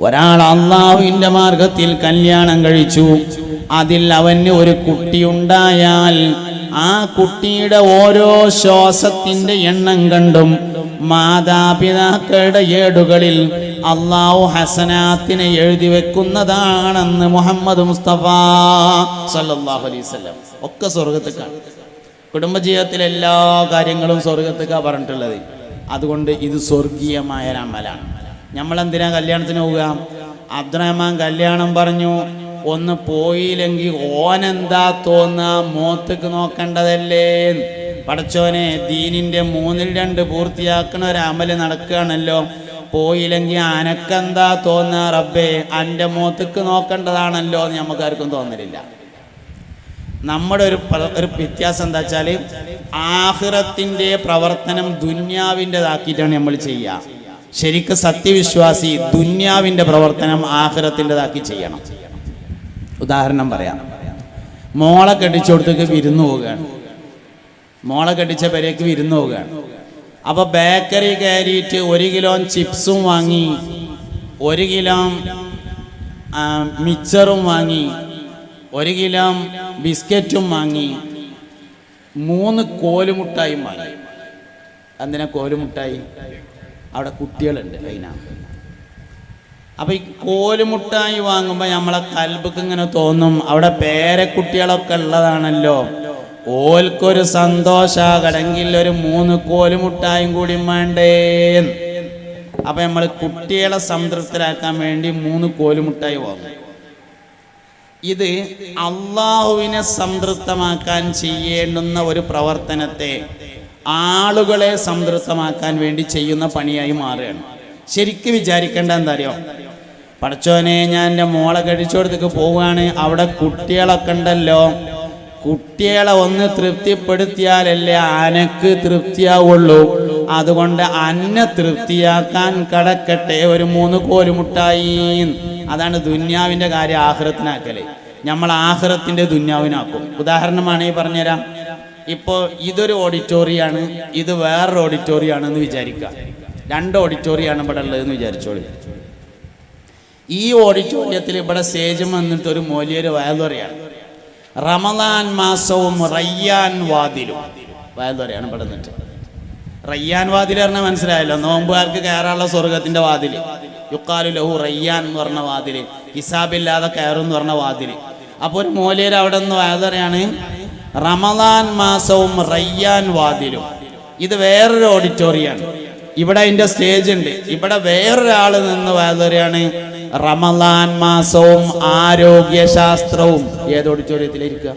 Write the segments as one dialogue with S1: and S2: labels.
S1: ഒരാൾ അള്ളാഹുവിന്റെ മാർഗത്തിൽ കല്യാണം കഴിച്ചു. അതിൽ അവന് ഒരു കുട്ടി കുട്ടിയുണ്ടായാൽ ആ കുട്ടിയുടെ ഓരോ ശ്വാസത്തിന്റെ എണ്ണം കണ്ടും മാതാപിതാക്കളുടെ ഏടുകളിൽ അള്ളാഹു ഹസനാത്തിനെ എഴുതി വെക്കുന്നതാണെന്ന് മുഹമ്മദ് മുസ്തഫ വസല്ലം ഒക്കെ സ്വർഗത്തേക്കാണ് കുടുംബജീവിതത്തിലെ എല്ലാ കാര്യങ്ങളും സ്വർഗത്തേക്കാണ് പറഞ്ഞിട്ടുള്ളത്. അതുകൊണ്ട് ഇത് സ്വർഗീയമായ ഒരു അമലാണ് നമ്മളെന്തിനാ കല്യാണത്തിന് പോവുക? അബ്ദുറഹ്മാൻ കല്യാണം പറഞ്ഞു. ഒന്ന് പോയില്ലെങ്കിൽ ഓനെന്താ തോന്ന? മോത്തേക്ക് നോക്കേണ്ടതല്ലേ? പടച്ചോനെ ദീനിന്റെ മൂന്നിൽ രണ്ട് പൂർത്തിയാക്കണ ഒരു അമൽ നടക്കുകയാണല്ലോ. പോയില്ലെങ്കിൽ അനക്കെന്താ തോന്ന? റബ്ബേ എന്റെ മോത്തേക്ക് നോക്കേണ്ടതാണല്ലോ എന്ന് നമുക്കാർക്കും തോന്നലില്ല. നമ്മുടെ ഒരു ഒരു വ്യത്യാസം എന്താ വെച്ചാൽ ആഹ്റത്തിന്റെ പ്രവർത്തനം ദുന്യാവിന്റെതാക്കിയിട്ടാണ് നമ്മൾ ചെയ്യുക. ശരിക്കും സത്യവിശ്വാസി ദുന്യാവിന്റെ പ്രവർത്തനം ആഹിറത്തിന്റെതാക്കി ചെയ്യണം. ഉദാഹരണം പറയാം. മോളെ കെട്ടിച്ചോടത്തേക്ക് വിരുന്ന് പോവുകയാണ്. മോളെ കെട്ടിച്ച പെരേക്ക് വിരുന്ന് പോവുകയാണ്. അപ്പോൾ ബേക്കറി കയറിയിട്ട് ഒരു കിലോ ചിപ്സും വാങ്ങി ഒരു കിലോ മിച്ചറും വാങ്ങി ഒരു കിലോ ബിസ്ക്കറ്റും വാങ്ങി മൂന്ന് കോലുമുട്ടായും വാങ്ങി. എന്തിനാ കോലുമുട്ടായി? അവിടെ കുട്ടികളുണ്ട് അതിനകത്ത് അപ്പം ഈ കോലുമുട്ടായി വാങ്ങുമ്പോൾ നമ്മളെ കൽബക്ക് ഇങ്ങനെ തോന്നും. അവിടെ പേരക്കുട്ടികളൊക്കെ ഉള്ളതാണല്ലോ. ഓൽക്കൊരു സന്തോഷാകണമെങ്കിൽ ഒരു മൂന്ന് കോലുമുട്ടായും കൂടി വേണ്ടേ അപ്പം നമ്മൾ കുട്ടികളെ സംതൃപ്തരാക്കാൻ വേണ്ടി മൂന്ന് കോലുമുട്ടായി വാങ്ങും. ഇത് അള്ളാഹുവിനെ സംതൃപ്തമാക്കാൻ ചെയ്യേണ്ടുന്ന ഒരു പ്രവർത്തനത്തെ ആളുകളെ സംതൃപ്തമാക്കാൻ വേണ്ടി ചെയ്യുന്ന പണിയായി മാറുകയാണ്. ശരിക്കും വിചാരിക്കേണ്ട എന്താ അറിയോ പടച്ചോനെ ഞാൻ എന്റെ മോളെ കഴിച്ചോടത്തേക്ക് പോവുകയാണ്. അവിടെ കുട്ടികളൊക്കെ ഉണ്ടല്ലോ. കുട്ടികളെ ഒന്ന് തൃപ്തിപ്പെടുത്തിയാലല്ലേ അനക്ക് തൃപ്തിയാവുള്ളൂ. അതുകൊണ്ട് അന്നെ തൃപ്തിയാക്കാൻ കടക്കട്ടെ. ഒരു മൂന്ന് കോലുമുട്ടായി. അതാണ് ദുന്യാവിന്റെ കാര്യം ആഹ്റത്തിനാക്കൽ. നമ്മൾ ആഹ്റത്തിന്റെ ദുന്യാവിനാക്കും. ഉദാഹരണമാണ് ഈ പറഞ്ഞുതരാം. ഇപ്പോൾ ഇതൊരു ഓഡിറ്റോറിയാണ് ഇത് വേറൊരു ഓഡിറ്റോറിയാണെന്ന് വിചാരിക്കുക. രണ്ട് ഓഡിറ്റോറിയാണ് ഇവിടെ ഉള്ളതെന്ന് വിചാരിച്ചോളി. ഈ ഓഡിറ്റോറിയത്തിൽ ഇവിടെ സ്റ്റേജ് വന്നിട്ട് ഒരു മൂല്യൊരു വയലുറയാണ് റമദാൻ മാസവും റയ്യാൻ വാതിലും. വയലുറയാണ് ഇവിടെ നിന്നിട്ട് റയ്യാൻ വാതിൽ പറഞ്ഞാൽ മനസ്സിലായല്ലോ. നോമ്പുകാർക്ക് കയറാനുള്ള സ്വർഗത്തിന്റെ വാതിൽ. യുക്കാലു ലഹു റയ്യാൻ എന്ന് പറഞ്ഞ വാതിൽ. ഹിസാബില്ലാതെ കയറും എന്ന് പറഞ്ഞ വാതിൽ അപ്പോൾ ഒരു മൂലയിൽ അവിടെ നിന്ന് വയലുറയാണ് റമദാൻ മാസവും റയ്യാൻ വാതിലും. ഇത് വേറൊരു ഓഡിറ്റോറിയാണ് ഇവിടെ അതിന്റെ സ്റ്റേജ് ഉണ്ട്. ഇവിടെ വേറൊരാൾ നിന്ന് വയലുറയാണ് റമദാൻ മാസവും ആരോഗ്യശാസ്ത്രവും. ഏത് ഓഡിറ്റോറിയത്തിലിരിക്കുക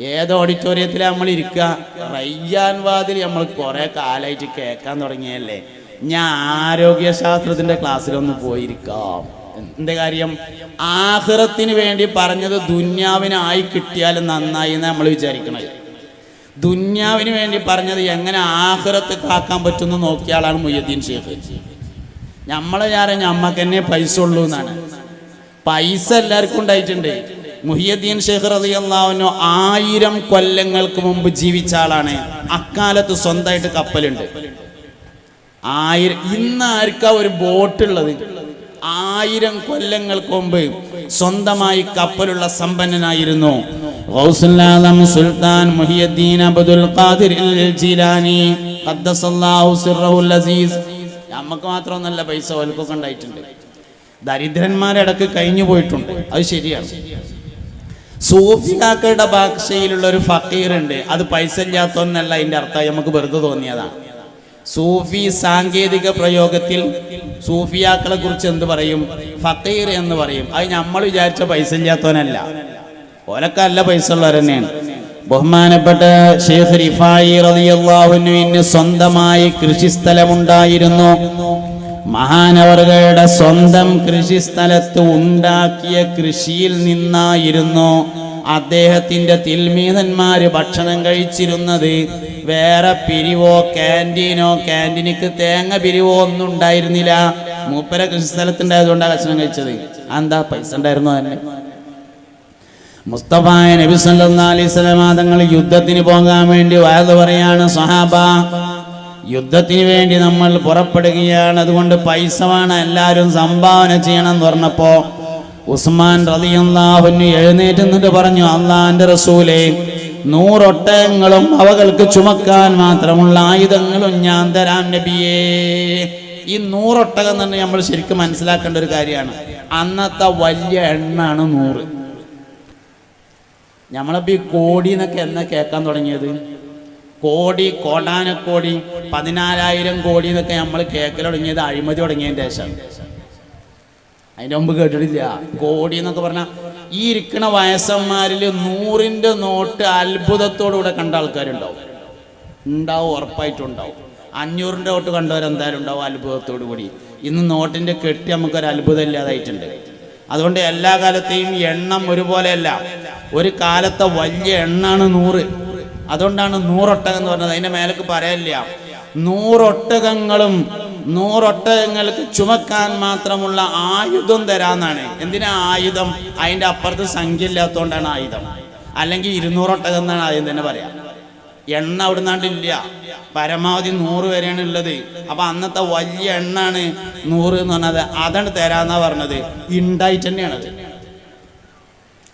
S1: ഏത് ഓഡിറ്റോറിയത്തിൽ നമ്മൾ ഇരിക്കുക റയ്യാൻ വാതിൽ നമ്മൾ കുറെ കാലമായിട്ട് കേൾക്കാൻ തുടങ്ങിയല്ലേ? ഞാൻ ആരോഗ്യശാസ്ത്രത്തിന്റെ ക്ലാസ്സിലൊന്ന് പോയിരിക്കാം. എന്ത് കാര്യം? ആഹ്റത്തിന് വേണ്ടി പറഞ്ഞത് ദുന്യാവിനായി കിട്ടിയാൽ നന്നായി എന്ന് നമ്മൾ വിചാരിക്കണത്. ദുന്യാവിന് വേണ്ടി പറഞ്ഞത് എങ്ങനെ ആഹ്റത്ത് കാക്കാൻ പറ്റുമെന്ന് നോക്കിയ ആളാണ് മുയ്യദ്ദീൻ ഷേഖ് നമ്മളെ ഞാരെ ഞമ്മക്ക് തന്നെ പൈസ ഉള്ളൂ എന്നാണ്. പൈസ എല്ലാവർക്കും ഉണ്ടായിട്ടുണ്ട്. മുഹിയദ്ദീൻ ഷേഖ് റളിയല്ലാഹു ആയിരം കൊല്ലങ്ങൾക്ക് മുമ്പ് ജീവിച്ച ആളാണ്. അക്കാലത്ത് സ്വന്തമായിട്ട് കപ്പലുണ്ട്. ആയിരം ഇന്ന് ആർക്കാ ഒരു ബോട്ടുള്ളത്? ആയിരം കൊല്ലങ്ങൾക്ക് മുമ്പ് സ്വന്തമായി കപ്പലുള്ള സമ്പന്നനായിരുന്നു. സുൽത്താൻ മുഹിയദ്ദീൻ അബ്ദുൽ ഖാദിർ ജിലാനി അസീസ്. നമുക്ക് മാത്രമൊന്നല്ല പൈസ ഓൽക്കൊക്കെ ഉണ്ടായിട്ടുണ്ട്. ദരിദ്രന്മാരിടക്ക് കഴിഞ്ഞു പോയിട്ടുണ്ട്. അത് ശരിയാണ്. സൂഫിയാക്കളുടെ ഭാഷയിലുള്ള ഒരു ഫക്കീറുണ്ട്. അത് പൈസ ഇല്ലാത്തൊന്നല്ല അതിന്റെ അർത്ഥം നമുക്ക് വെറുതെ തോന്നിയതാണ്. സൂഫി സാങ്കേതിക പ്രയോഗത്തിൽ സൂഫിയാക്കളെ കുറിച്ച് എന്ത് പറയും? ഫക്കീർ എന്ന് പറയും. അത് നമ്മൾ വിചാരിച്ച പൈസ ഇല്ലാത്തവനല്ല. ഓലൊക്കെ അല്ല പൈസ ഉള്ളവർ തന്നെയാണ്. ബഹുമാനപ്പെട്ട ഷെയ്ഖ് റിഫായി റളിയല്ലാഹുവിന് സ്വന്തമായി കൃഷിസ്ഥലമുണ്ടായിരുന്നു. മഹാനവറുകളുടെ സ്വന്തം കൃഷിസ്ഥലത്ത് ഉണ്ടാക്കിയ കൃഷിയിൽ നിന്നായിരുന്നു അദ്ദേഹത്തിന്റെ തിൽമീതന്മാര് ഭക്ഷണം കഴിച്ചിരുന്നത് വേറെ പിരിവോ ക്യാന്റീനോ ക്യാന്റീനിക്ക് തേങ്ങ പിരിവോ ഒന്നും ഉണ്ടായിരുന്നില്ല. മൂപ്പര കൃഷിസ്ഥലത്തുണ്ടായതുകൊണ്ടാണ് ഭക്ഷണം കഴിച്ചത്. എന്താ പൈസ ഉണ്ടായിരുന്നോ തന്നെ മുസ്തഫായ നബി സല്ലല്ലാഹു അലൈഹി വസല്ലം തങ്ങൾ യുദ്ധത്തിന് പോകാൻ വേണ്ടി വയത് പറയാണ് സഹാബ യുദ്ധത്തിന് വേണ്ടി നമ്മൾ പുറപ്പെടുകയാണ്. അതുകൊണ്ട് പൈസ വേണം എല്ലാവരും സംഭാവന ചെയ്യണം എന്ന് പറഞ്ഞപ്പോ ഉസ്മാൻ റളിയല്ലാഹുവിന് എഴുന്നേറ്റ് നിന്നിട്ട് പറഞ്ഞു അള്ളാന്റെ റസൂലെ നൂറൊട്ടകങ്ങളും അവകൾക്ക് ചുമക്കാൻ മാത്രമുള്ള ആയുധങ്ങളും ഞാൻ തരാം നബിയേ. ഈ നൂറൊട്ടകം തന്നെ നമ്മൾ ശരിക്കും മനസ്സിലാക്കേണ്ട ഒരു കാര്യമാണ്. അന്നത്തെ വലിയ എണ്ണാണ് നൂറ്. ഞമ്മളപ്പോ ഈ കോടി എന്നൊക്കെ എന്നാ കേൾക്കാൻ തുടങ്ങിയത്? കോടി കോടാനക്കോടി പതിനാലായിരം കോടി എന്നൊക്കെ നമ്മൾ കേൾക്കൽ തുടങ്ങിയത് അഴിമതി തുടങ്ങിയതിന്റെ ശേഷമാണ് അതിന്റെ മുമ്പ് കേട്ടിട്ടില്ല. കോടി എന്നൊക്കെ പറഞ്ഞാൽ ഈ ഇരിക്കണ വയസ്സന്മാരിൽ നൂറിന്റെ നോട്ട് അത്ഭുതത്തോടുകൂടെ കണ്ട ആൾക്കാരുണ്ടാവും. ഉണ്ടാവും ഉറപ്പായിട്ടുണ്ടാവും. അഞ്ഞൂറിന്റെ നോട്ട് കണ്ടവരെന്തായാലും ഉണ്ടാവും അത്ഭുതത്തോടു കൂടി ഇന്ന് നോട്ടിന്റെ കെട്ടി നമുക്കൊരു അത്ഭുതം ഇല്ലാതായിട്ടുണ്ട്. അതുകൊണ്ട് എല്ലാ കാലത്തെയും എണ്ണം ഒരുപോലെയല്ല. ഒരു കാലത്തെ വലിയ എണ്ണാണ് നൂറ്. അതുകൊണ്ടാണ് നൂറൊട്ടകം എന്ന് പറഞ്ഞത്. അതിന്റെ മേലേക്ക് പറയല്ല നൂറൊട്ടകങ്ങളും നൂറൊട്ടകങ്ങൾക്ക് ചുമക്കാൻ മാത്രമുള്ള ആയുധം തരാന്നാണ്. എന്തിനാ ആയുധം? അതിന്റെ അപ്പുറത്ത് സംഖ്യ ഇല്ലാത്തതുകൊണ്ടാണ് ആയുധം. അല്ലെങ്കിൽ ഇരുന്നൂറൊട്ടകം എന്നാണ് ആദ്യം തന്നെ പറയാം. എണ്ണ അവിടുന്നാണ്ടില്ല പരമാവധി നൂറ് വരെയാണ് ഉള്ളത്. അപ്പൊ അന്നത്തെ വലിയ എണ്ണാണ് നൂറ് എന്ന് പറഞ്ഞത്. അതാണ് തരാന്നാ പറഞ്ഞത്. ഉണ്ടായിട്ട് തന്നെയാണത്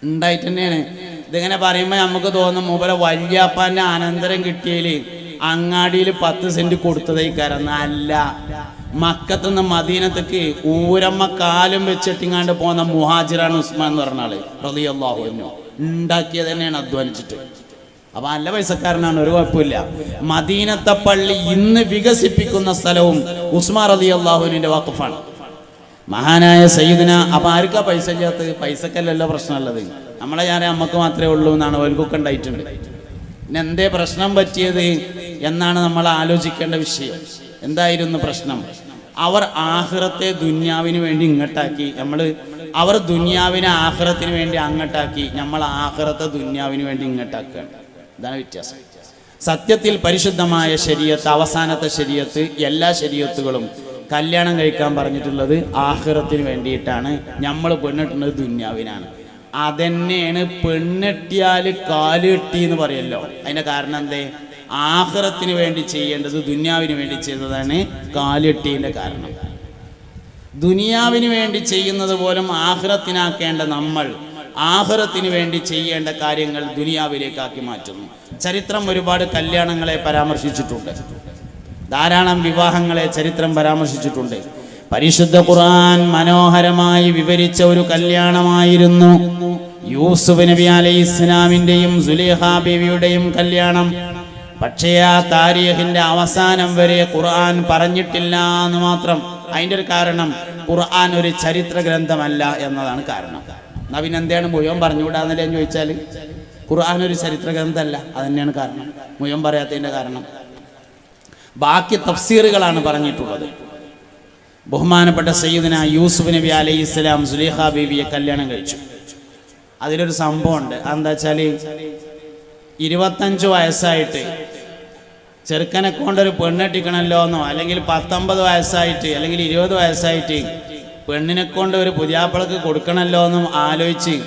S1: ഉണ്ടായിട്ട് തന്നെയാണ്. ഇതിങ്ങനെ പറയുമ്പോൾ നമുക്ക് തോന്നും മൂപ്പരെ വല്യാപ്പാന്റെ അനന്തരം കിട്ടിയതിൽ അങ്ങാടിയിൽ പത്ത് സെന്റ് കൊടുത്തതേക്കാരെന്ന് അല്ല മക്കത്തുനിന്ന് മദീനത്തേക്ക് ഊരമ്മ കാലും വെച്ചിട്ടിങ്ങാണ്ട് പോകുന്ന മുഹാജിറാണ് ഉസ്മാൻ എന്ന് പറഞ്ഞ ആൾ. റളിയല്ലാഹു ഉണ്ടാക്കിയത് തന്നെയാണ് അധ്വാനിച്ചിട്ട്. അപ്പൊ നല്ല പൈസക്കാരനാണ് ഒരു കുഴപ്പമില്ല. മദീനത്തെ പള്ളി ഇന്ന് വികസിപ്പിക്കുന്ന സ്ഥലവും ഉസ്മാൻ റതി അള്ളാഹുവിന്റെ വാക്കഫാണ്. മഹാനായ സയ്യിദിന അപ്പൊ ആർക്കാ പൈസ ചെയ്യാത്തത് പൈസക്കല്ലല്ലോ പ്രശ്നമുള്ളത്. നമ്മളെ ഞാൻ അമ്മയ്ക്ക് മാത്രമേ ഉള്ളൂ എന്നാണ് ഓൽക്കൊക്കെ ഉണ്ടായിട്ടുണ്ട്. പിന്നെ എന്തേ പ്രശ്നം പറ്റിയത്? എന്നാണ് നമ്മൾ ആലോചിക്കേണ്ട വിഷയം. എന്തായിരുന്നു പ്രശ്നം? അവർ ആഹ്റത്തെ ദുന്യാവിന് വേണ്ടി ഇങ്ങോട്ടാക്കി. നമ്മൾ അവർ ദുന്യാവിനെ ആഹ്റത്തിന് വേണ്ടി അങ്ങോട്ടാക്കി. നമ്മൾ ആഹ്റത്തെ ദുന്യാവിന് വേണ്ടി ഇങ്ങോട്ടാക്കുകയാണ് ഇതാണ് വ്യത്യാസം. സത്യത്തിൽ പരിശുദ്ധമായ ശരീരത്ത് അവസാനത്തെ ശരീരത്ത് എല്ലാ ശരീരത്തുകളും കല്യാണം കഴിക്കാൻ പറഞ്ഞിട്ടുള്ളത് ആഹ്റത്തിന് വേണ്ടിയിട്ടാണ്. നമ്മൾ പെണ്ണിട്ടുന്നത് ദുന്യാവിനാണ്. അതന്നെയാണ് പെണ്ണെട്ടിയാൽ കാൽ കെട്ടി എന്ന് പറയല്ലോ. അതിന്റെ കാരണം എന്തേ? ആഹ്റത്തിന് വേണ്ടി ചെയ്യേണ്ടത് ദുന്യാവിന് വേണ്ടി ചെയ്യുന്നതാണ് കാലിട്ടീന്റെ കാരണം. ദുനിയാവിന് വേണ്ടി ചെയ്യുന്നത് പോലും ആഹ്റത്തിനാക്കേണ്ട നമ്മൾ ആഹ്റത്തിന് വേണ്ടി ചെയ്യേണ്ട കാര്യങ്ങൾ ദുനിയാവിലേക്കാക്കി മാറ്റുന്നു. ചരിത്രം ഒരുപാട് കല്യാണങ്ങളെ പരാമർശിച്ചിട്ടുണ്ട്. ധാരാളം വിവാഹങ്ങളെ ചരിത്രം പരാമർശിച്ചിട്ടുണ്ട്. പരിശുദ്ധ ഖുർആൻ മനോഹരമായി വിവരിച്ച ഒരു കല്യാണമായിരുന്നു യൂസുഫ് നബി അലൈഹി ഇസ്ലാമിന്റെയും സുലേഹ ബീവിയുടെയും കല്യാണം. പക്ഷേ ആ താരിഖിന്റെ അവസാനം വരെ ഖുർആൻ പറഞ്ഞിട്ടില്ല എന്ന് മാത്രം അതിന്റെ ഒരു കാരണം ഖുർആൻ ഒരു ചരിത്ര ഗ്രന്ഥമല്ല എന്നതാണ് കാരണം. എന്നാ പിന്നെ എന്താണ് മുഴുവൻ പറഞ്ഞുകൂടാന്നല്ലേ ചോദിച്ചാൽ ഖുർആൻ ഒരു ചരിത്ര ഗ്രന്ഥമല്ല അത് തന്നെയാണ് കാരണം. മുഴുവൻ പറയാത്തതിന്റെ കാരണം. ബാക്കി തഫ്സീറുകളാണ് പറഞ്ഞിട്ടുള്ളത്. ബഹുമാനപ്പെട്ട സയ്യിദിന യൂസുഫ് നബി അലൈഹി ഇസ്ലാം സുലേഹ ബീവിയെ കല്യാണം കഴിച്ചു. അതിലൊരു സംഭവമുണ്ട്. എന്താ വെച്ചാൽ ഇരുപത്തഞ്ച് വയസ്സായിട്ട്. ചെറുക്കനെ കൊണ്ടൊരു പെണ്ണെട്ടിക്കണമല്ലോ എന്നോ അല്ലെങ്കിൽ പത്തൊമ്പത് വയസ്സായിട്ട് അല്ലെങ്കിൽ ഇരുപത് വയസ്സായിട്ട് പെണ്ണിനെ കൊണ്ട് ഒരു പുതിയാപ്പിളക്ക് കൊടുക്കണമല്ലോ എന്നും ആലോചിച്ച്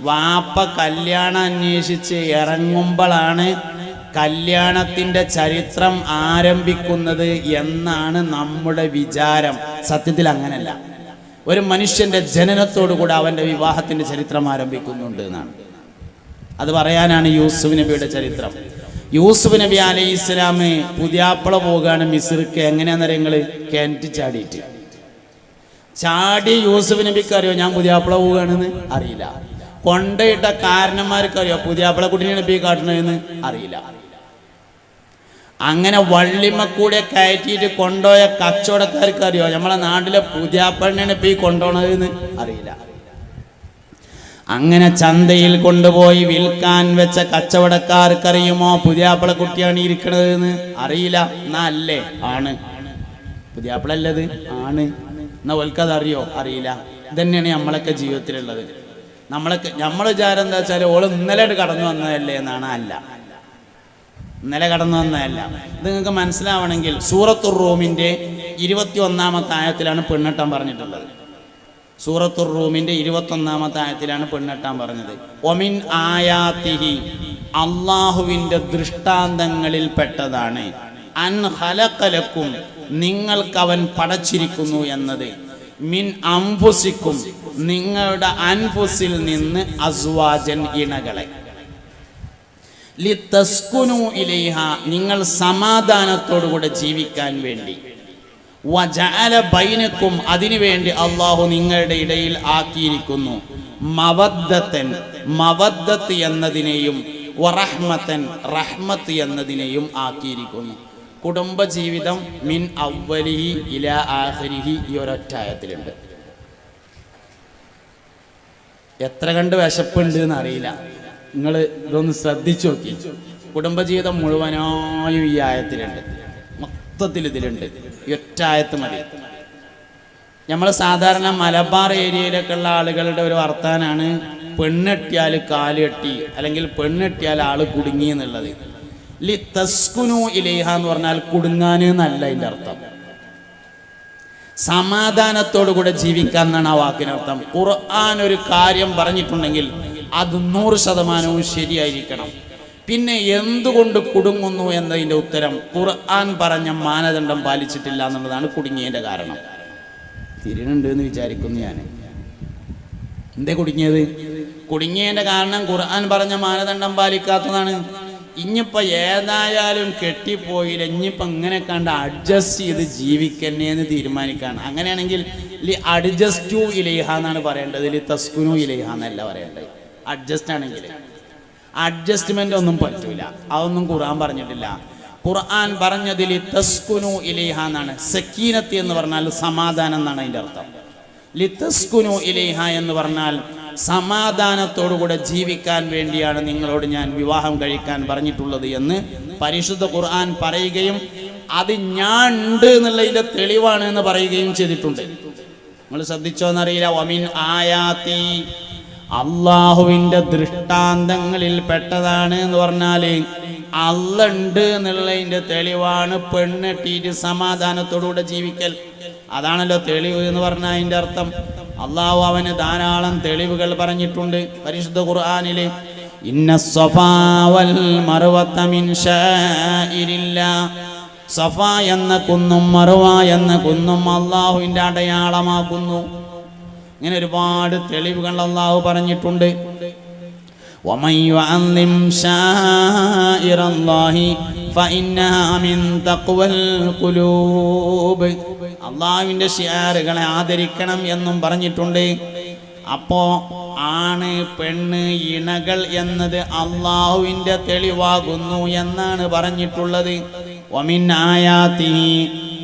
S1: വാപ്പ കല്യാണം അന്വേഷിച്ച് ഇറങ്ങുമ്പോഴാണ് കല്യാണത്തിന്റെ ചരിത്രം ആരംഭിക്കുന്നത് എന്നാണ് നമ്മുടെ വിചാരം. സത്യത്തിൽ അങ്ങനല്ല. ഒരു മനുഷ്യന്റെ ജനനത്തോടു കൂടെ അവന്റെ വിവാഹത്തിന്റെ ചരിത്രം ആരംഭിക്കുന്നുണ്ട് എന്നാണ്. അത് പറയാനാണ് യൂസുഫ് നബിയുടെ ചരിത്രം. യൂസുഫ് നബി അലൈഹി ഇസ്ലാമ് പുതിയാപ്പള പോകാണ് മിസിർക്ക് എങ്ങനെയാണെന്ന് നിങ്ങൾ കിണറ്റ് ചാടിയിട്ട്. ചാടി യൂസുഫ് നബിക്ക് അറിയോ ഞാൻ പുതിയാപ്പള പോവുകയാണെന്ന്? അറിയില്ല. കൊണ്ടയിട്ട കാരണന്മാർക്ക് അറിയോ പുതിയാപ്പള കുട്ടിനെ നബി കാട്ടണമെന്ന് അറിയില്ല. അങ്ങനെ വള്ളിമക്കൂടെ കയറ്റിയിട്ട് കൊണ്ടുപോയ കച്ചവടക്കാർക്ക് അറിയോ നമ്മളെ നാട്ടിലെ പുതിയാപ്പളിനെയാണ് പി കൊണ്ടുപോകണതെന്ന് അറിയില്ല. അങ്ങനെ ചന്തയിൽ കൊണ്ടുപോയി വിൽക്കാൻ വെച്ച കച്ചവടക്കാർക്കറിയുമോ പുതിയാപ്പിള കുട്ടിയാണ് ഇരിക്കണത് എന്ന് അറിയില്ല. എന്നാ അല്ലേ? ആണ്. പുതിയാപ്പിളല്ലത് ആണ്. എന്നാ ഓൽക്കത് അറിയോ അറിയില്ല. ഇതന്നെയാണ് നമ്മളൊക്കെ ജീവിതത്തിലുള്ളത്. നമ്മളൊക്കെ നമ്മൾ വിചാരം എന്താ വെച്ചാൽ ഓൾ ഇന്നലെ കടന്നു വന്നതല്ലേ എന്നാണ് അല്ല. ഇന്നലെ കടന്നു വന്നതല്ല. ഇത് നിങ്ങൾക്ക് മനസ്സിലാവണമെങ്കിൽ സൂറത്തുർ റൂമിന്റെ ഇരുപത്തി ഒന്നാമത്തെ ആയത്തിലാണ് പെണ്ണെട്ടാൻ പറഞ്ഞിട്ടുള്ളത്. സൂറത്തുർ റൂമിന്റെ ഇരുപത്തൊന്നാമത്തെ ആയത്തിലാണ് പെണ്ണെട്ടാൻ പറഞ്ഞത്. ഒമിൻ ആയാത്തിഹി അള്ളാഹുവിന്റെ ദൃഷ്ടാന്തങ്ങളിൽ പെട്ടതാണ്. അൻ ഹലക്കലക്കും നിങ്ങൾക്ക് അവൻ പടച്ചിരിക്കുന്നു എന്നത്. മിൻ അംഫുസിക്കും നിങ്ങളുടെ അൻഫുസിൽ നിന്ന് അസ്വാജൻ ഇണകളെ. ലിത്തസ്കുനു ഇലേഹ നിങ്ങൾ സമാധാനത്തോടുകൂടെ ജീവിക്കാൻ വേണ്ടി. ബൈനക്കും അതിനുവേണ്ടി അള്ളാഹു നിങ്ങളുടെ ഇടയിൽ ആക്കിയിരിക്കുന്നു. മവദ്ദത്തൻ മവദ്ദത്ത് എന്നതിനെയും വറഹ്മത്തൻ റഹ്മത്ത് എന്നതിനെയും ആക്കിയിരിക്കുന്നു. കുടുംബജീവിതം മിൻ അവലിഹി ഇല ആഹരിഹി ഈ ഒരൊറ്റായത്തിലുണ്ട്. എത്ര കണ്ട് വിശപ്പുണ്ട് എന്ന് അറിയില്ല. നിങ്ങൾ ഇതൊന്ന് ശ്രദ്ധിച്ചു നോക്കി. കുടുംബജീവിതം മുഴുവനായും ഈ ആയത്തിലുണ്ട്. മൊത്തത്തിൽ ഇതിലുണ്ട്. ഒറ്റായത്ത് മതി. നമ്മൾ സാധാരണ മലബാർ ഏരിയയിലൊക്കെ ഉള്ള ആളുകളുടെ ഒരു വർത്താനാണ് പെണ്ണെട്ടിയാൽ കാലെട്ടി അല്ലെങ്കിൽ പെണ്ണെട്ടിയാൽ ആൾ കുടുങ്ങി എന്നുള്ളത്. ലി തസ്കുനു ഇലേഹ എന്ന് പറഞ്ഞാൽ കുടുങ്ങാന് എന്നല്ല അതിന്റെ അർത്ഥം. സമാധാനത്തോടു കൂടെ ജീവിക്കാൻ എന്നാണ് ആ വാക്കിനർത്ഥം ഖുർആൻ ഒരു കാര്യം പറഞ്ഞിട്ടുണ്ടെങ്കിൽ അത് നൂറ് ശതമാനവും ശരിയായിരിക്കണം. പിന്നെ എന്തുകൊണ്ട് കുടുങ്ങുന്നു എന്നതിന്റെ ഉത്തരം ഖുർആൻ പറഞ്ഞ മാനദണ്ഡം പാലിച്ചിട്ടില്ല എന്നുള്ളതാണ് കുടുങ്ങിയതിന്റെ കാരണം. തിരിയുന്നുണ്ട് എന്ന് വിചാരിക്കുന്നു ഞാൻ. എന്തേ കുടുങ്ങിയത്? കുടുങ്ങിയതിന്റെ കാരണം ഖുർആൻ പറഞ്ഞ മാനദണ്ഡം പാലിക്കാത്തതാണ്. ഇനിയിപ്പോൾ ഏതായാലും കെട്ടിപ്പോയില്ല ഇനിയിപ്പോൾ ഇങ്ങനെ കണ്ട് അഡ്ജസ്റ്റ് ചെയ്ത് ജീവിക്കന്നെ എന്ന് തീരുമാനിക്കുകയാണ് അങ്ങനെയാണെങ്കിൽ ലി അഡ്ജസ്റ്റു ഇലേഹ എന്നാണ് പറയേണ്ടത്. ലി തസ്കുനു ഇലേഹ എന്നല്ല പറയേണ്ടത്. അഡ്ജസ്റ്റ് ആണെങ്കിൽ. അഡ്ജസ്റ്റ്മെന്റ് ഒന്നും പറ്റൂല. അതൊന്നും ഖുർആൻ പറഞ്ഞിട്ടില്ല. ഖുർആൻ പറഞ്ഞതിൽ തസ്കുനു ഇലേഹ എന്നാണ്. സക്കീനത്തി എന്ന് പറഞ്ഞാൽ സമാധാനം എന്നാണ് അതിന്റെ അർത്ഥം. ലിത്തസ്കുനു ഇലേഹ എന്ന് പറഞ്ഞാൽ സമാധാനത്തോടുകൂടെ ജീവിക്കാൻ വേണ്ടിയാണ് നിങ്ങളോട് ഞാൻ വിവാഹം കഴിക്കാൻ പറഞ്ഞിട്ടുള്ളത് എന്ന് പരിശുദ്ധ ഖുർആൻ പറയുകയും അത് ഞാൻ ഉണ്ട് എന്നുള്ളതിന്റെ തെളിവാണ് എന്ന് പറയുകയും ചെയ്തിട്ടുണ്ട്. നമ്മൾ ശ്രദ്ധിച്ചോന്നറിയില്ല. ഒമിൻ ആയാത്തി അള്ളാഹുവിന്റെ ദൃഷ്ടാന്തങ്ങളിൽ പെട്ടതാണ് എന്ന് പറഞ്ഞാൽ അള്ളുണ്ട് എന്നുള്ളതിന്റെ തെളിവാണ് പെണ്ണെട്ടിയിട്ട് സമാധാനത്തോടുകൂടെ ജീവിക്കൽ. അതാണല്ലോ തെളിവ് എന്ന് പറഞ്ഞാൽ അതിന്റെ അർത്ഥം. അള്ളാഹു അവന് ധാരാളം തെളിവുകൾ പറഞ്ഞിട്ടുണ്ട് പരിശുദ്ധ ഖുർആാനിൽ ഇന്ന സ്വഫാവൽ മറുവത്തമിൻ. സഫ എന്ന കുന്നും മറുവ എന്ന കുന്നും അള്ളാഹുവിന്റെ അടയാളമാക്കുന്നു. ഇങ്ങനെ ഒരുപാട് തെളിവുകൾ അള്ളാഹു പറഞ്ഞിട്ടുണ്ട്. അള്ളാഹുവിന്റെ ഷിയാറുകളെ ആദരിക്കണം എന്നും പറഞ്ഞിട്ടുണ്ട്. അപ്പോ ആണ് പെണ്ണ് ഇണകൾ എന്നത് അള്ളാഹുവിന്റെ തെളിവാകുന്നു എന്നാണ് പറഞ്ഞിട്ടുള്ളത്. ഒമിനായാത്തി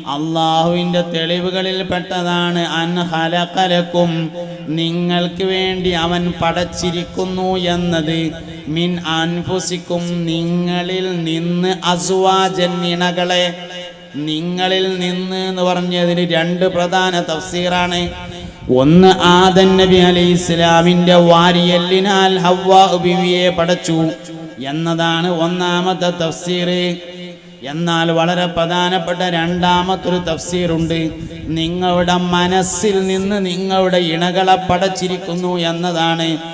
S1: അള്ളാഹുവിന്റെ തെളിവുകളിൽ പെട്ടതാണ്. അൻ ഹലകലക്കും നിങ്ങൾക്ക് വേണ്ടി അവൻ പടച്ചിരിക്കുന്നു എന്നത്. മിൻ അൻഫുസിക്കും. നിങ്ങളിൽ നിന്ന് അസുവാജൻ നിങ്ങളിൽ നിന്ന് എന്ന് പറഞ്ഞതിന് രണ്ട് പ്രധാന തഫ്സീറാണ്. ഒന്ന് ആദൻ നബി അലി ഇസ്ലാമിന്റെ വാരിയല്ലിനാൽ ഹവ്വാ ബിവിയെ പടച്ചു എന്നതാണ് ഒന്നാമത്തെ തഫ്സീർ എന്നാൽ വളരെ പ്രധാനപ്പെട്ട രണ്ടാമത്തൊരു തഫ്സീറുണ്ട്. നിങ്ങളുടെ മനസ്സിൽ നിന്ന് നിങ്ങളുടെ ഇണകളെ പടച്ചിരിക്കുന്നു എന്നതാണ്.